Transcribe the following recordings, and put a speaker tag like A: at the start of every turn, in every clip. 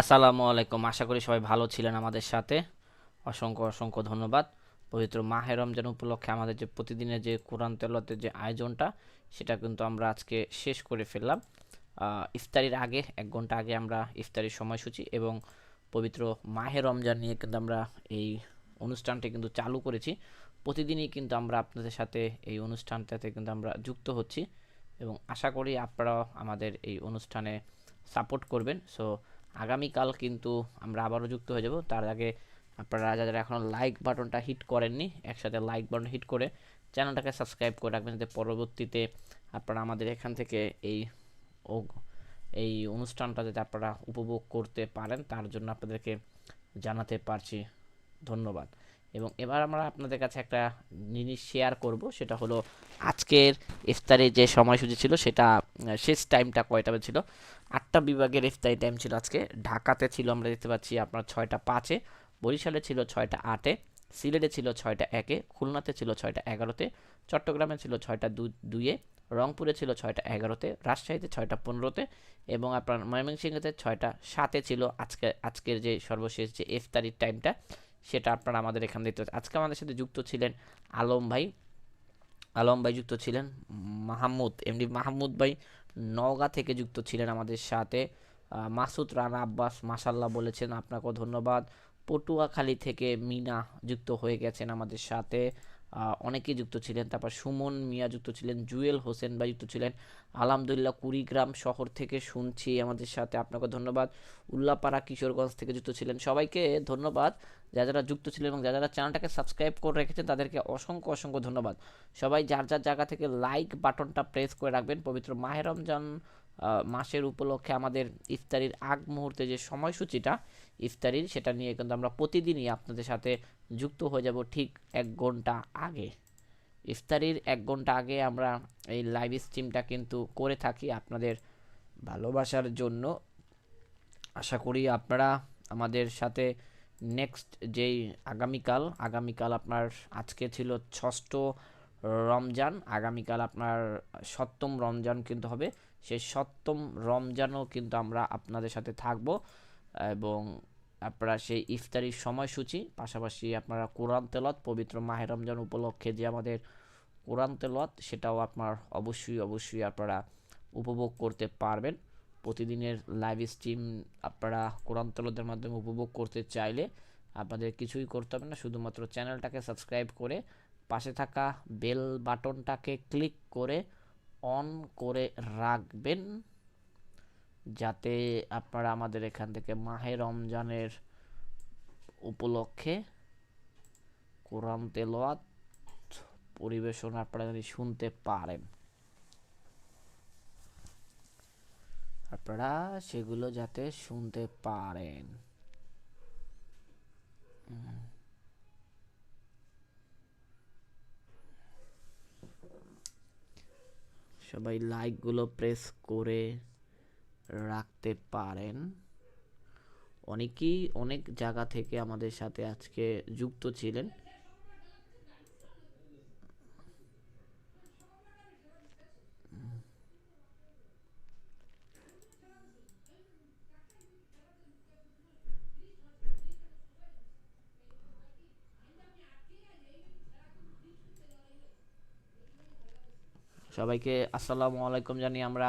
A: আসসালামু আলাইকুম। আশা করি সবাই ভালো ছিলেন আমাদের সাথে। অসংখ্য অসংখ্য ধন্যবাদ। পবিত্র মাহে রমজান উপলক্ষে আমাদের যে প্রতিদিনের যে কোরআন তেলতের যে আয়োজনটা, সেটা কিন্তু আমরা আজকে শেষ করে ফেললাম। ইফতারির আগে, এক ঘণ্টা আগে আমরা ইফতারির সময়সূচি এবং পবিত্র মাহে রমজান নিয়ে কিন্তু আমরা এই অনুষ্ঠানটি কিন্তু চালু করেছি। প্রতিদিনই কিন্তু আমরা আপনাদের সাথে এই অনুষ্ঠানটাতে কিন্তু আমরা যুক্ত হচ্ছি এবং আশা করি আপনারাও আমাদের এই অনুষ্ঠানে সাপোর্ট করবেন। সো আগামীকাল কিন্তু আমরা আবারও যুক্ত হয়ে যাব। তার আগে আপনারা যারা এখনও লাইক বাটনটা হিট করেননি, একসাথে লাইক বাটন হিট করে চ্যানেলটাকে সাবস্ক্রাইব করে রাখবেন যাতে পরবর্তীতে আপনারা আমাদের এখান থেকে এই এই অনুষ্ঠানটা যাতে আপনারা উপভোগ করতে পারেন, তার জন্য আপনাদেরকে জানাতে পারছি। ধন্যবাদ। এবং এবার আমরা আপনাদের কাছে একটা জিনিস শেয়ার করব, সেটা হলো আজকের ইফতারের যে সময়সূচি ছিল, সেটা শেষ টাইমটা কয়টা ছিল? আটটা বিভাগের ইফতারি টাইম ছিল আজকে। ঢাকাতে ছিল আমরা দেখতে পাচ্ছি আপনার ছয়টা পাঁচে, বরিশালে ছিল ছয়টা আটে, সিলেটে ছিল ছয়টা একে, খুলনাতে ছিল ছয়টা এগারোতে, চট্টগ্রামে ছিল ছয়টা দু, দুইয়ে, রংপুরে ছিল ছয়টা এগারোতে, রাজশাহীতে ছয়টা পনেরোতে এবং আপনার ময়মনসিংহতে ছয়টা সাতে ছিল আজকে, আজকের যে সর্বশেষ যে ইফতারির টাইমটা সেটা আপনারা আমাদের এখানে পাচ্ছেন। আজকে আমাদের সাথে যুক্ত ছিলেন আলম ভাই। আলম ভাই যুক্ত ছিলেন মাহমুদ এমডি মাহমুদ ভাই নওগাঁ থেকে যুক্ত ছিলেন আমাদের সাথে। মাসুদ রানা আব্বাস মাসাল্লাহ বলেছেন, আপনাকেও ধন্যবাদ। পটুয়াখালী থেকে মিনা যুক্ত হয়ে গেছেন আমাদের সাথে। আহ, অনেকেই যুক্ত ছিলেন। তারপর সুমন মিয়া যুক্ত ছিলেন জুয়েল হোসেন ভাই যুক্ত ছিলেন। আলহামদুলিল্লাহ কুড়িগ্রাম শহর থেকে শুনছি আমাদের সাথে। আপনাকে ধন্যবাদ। উল্লাপাড়া কিশোরগঞ্জ থেকে যুক্ত ছিলেন। সবাইকে ধন্যবাদ। যারা যারা যুক্ত ছিলেন এবং যারা যারা চ্যানেলটাকে সাবস্ক্রাইব করে রেখেছেন তাদেরকে অসংখ্য অসংখ্য ধন্যবাদ। সবাই যার যার জায়গা থেকে লাইক বাটনটা প্রেস করে রাখবেন। পবিত্র মাহে রমজান আহ, মাসের উপলক্ষে আমাদের ইফতারির আগ মুহূর্তে যে সময়সূচিটা ইফতারির, সেটা নিয়ে কিন্তু আমরা প্রতিদিনই আপনাদের সাথে যুক্ত হয়ে যাব ঠিক এক ঘণ্টা আগে। ইফতারির এক ঘণ্টা আগে আমরা এই লাইভ স্ট্রিমটা কিন্তু করে থাকি আপনাদের ভালোবাসার জন্য। আশা করি আপনারা আমাদের সাথে নেক্সট যেই আগামীকাল আগামীকাল আপনার আজকে ছিল ষষ্ঠ রমজান, আগামীকাল আপনার সপ্তম রমজান কিন্তু হবে। সেই সপ্তম রমজানও কিন্তু আমরা আপনাদের সাথে থাকব এবং আপনারা সেই ইফতারির সময়সূচি, পাশাপাশি আপনারা কোরআন তেলত পবিত্র মাহে রমজান উপলক্ষে যে আমাদের কোরআন তেলত সেটাও আপনার অবশ্যই অবশ্যই আপনারা উপভোগ করতে পারবেন। প্রতিদিনের লাইভ স্ট্রিম আপনারা কোরআন তেলতের মাধ্যমে উপভোগ করতে চাইলে আপনাদের কিছুই করতে হবে না। শুধুমাত্র চ্যানেলটাকে সাবস্ক্রাইব করে পাশে থাকা বেল বাটনটাকে ক্লিক করে অন করে রাখবেন যাতে আপনারা আমাদের এখান থেকে মাহে রমজানের উপলক্ষে কোরআন তেলোয়াত পরিবেশন আপনারা যদি শুনতে পারেন। আপনারা সেগুলো যাতে শুনতে পারেন। সবাই লাইকগুলো প্রেস করে রাখতে পারেন। অনেকেই অনেক জায়গা থেকে আমাদের সাথে আজকে যুক্ত ছিলেন। সবাইকে আসসালামু আলাইকুম জানিয়ে আমরা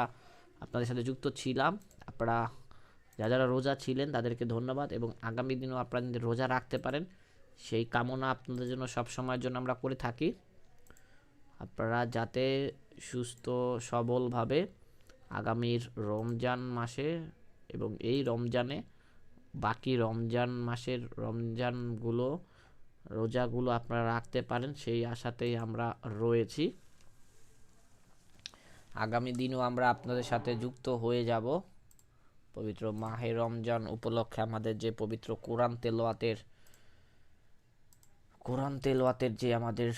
A: আপনাদের সাথে যুক্ত ছিলাম। আপনারা যারা যারা রোজা ছিলেন তাদেরকে ধন্যবাদ এবং আগামী দিনও আপনারা যদি রোজা রাখতে পারেন। সেই কামনা আপনাদের জন্য সব সময়ের জন্য আমরা করে থাকি। আপনারা যাতে সুস্থ, সবলভাবে আগামীর রমজান মাসে এবং এই রমজানে বাকি রমজান মাসের রমজানগুলো, রোজাগুলো আপনারা রাখতে পারেন, সেই আশাতেই আমরা রয়েছি। আগামী দিনও আমরা আপনাদের সাথে যুক্ত হয়ে যাব। পবিত্র মাহে রমজান উপলক্ষে আমাদের যে পবিত্র কোরআন তেলোয়াতের কোরআন তেলোয়াতের যে আমাদের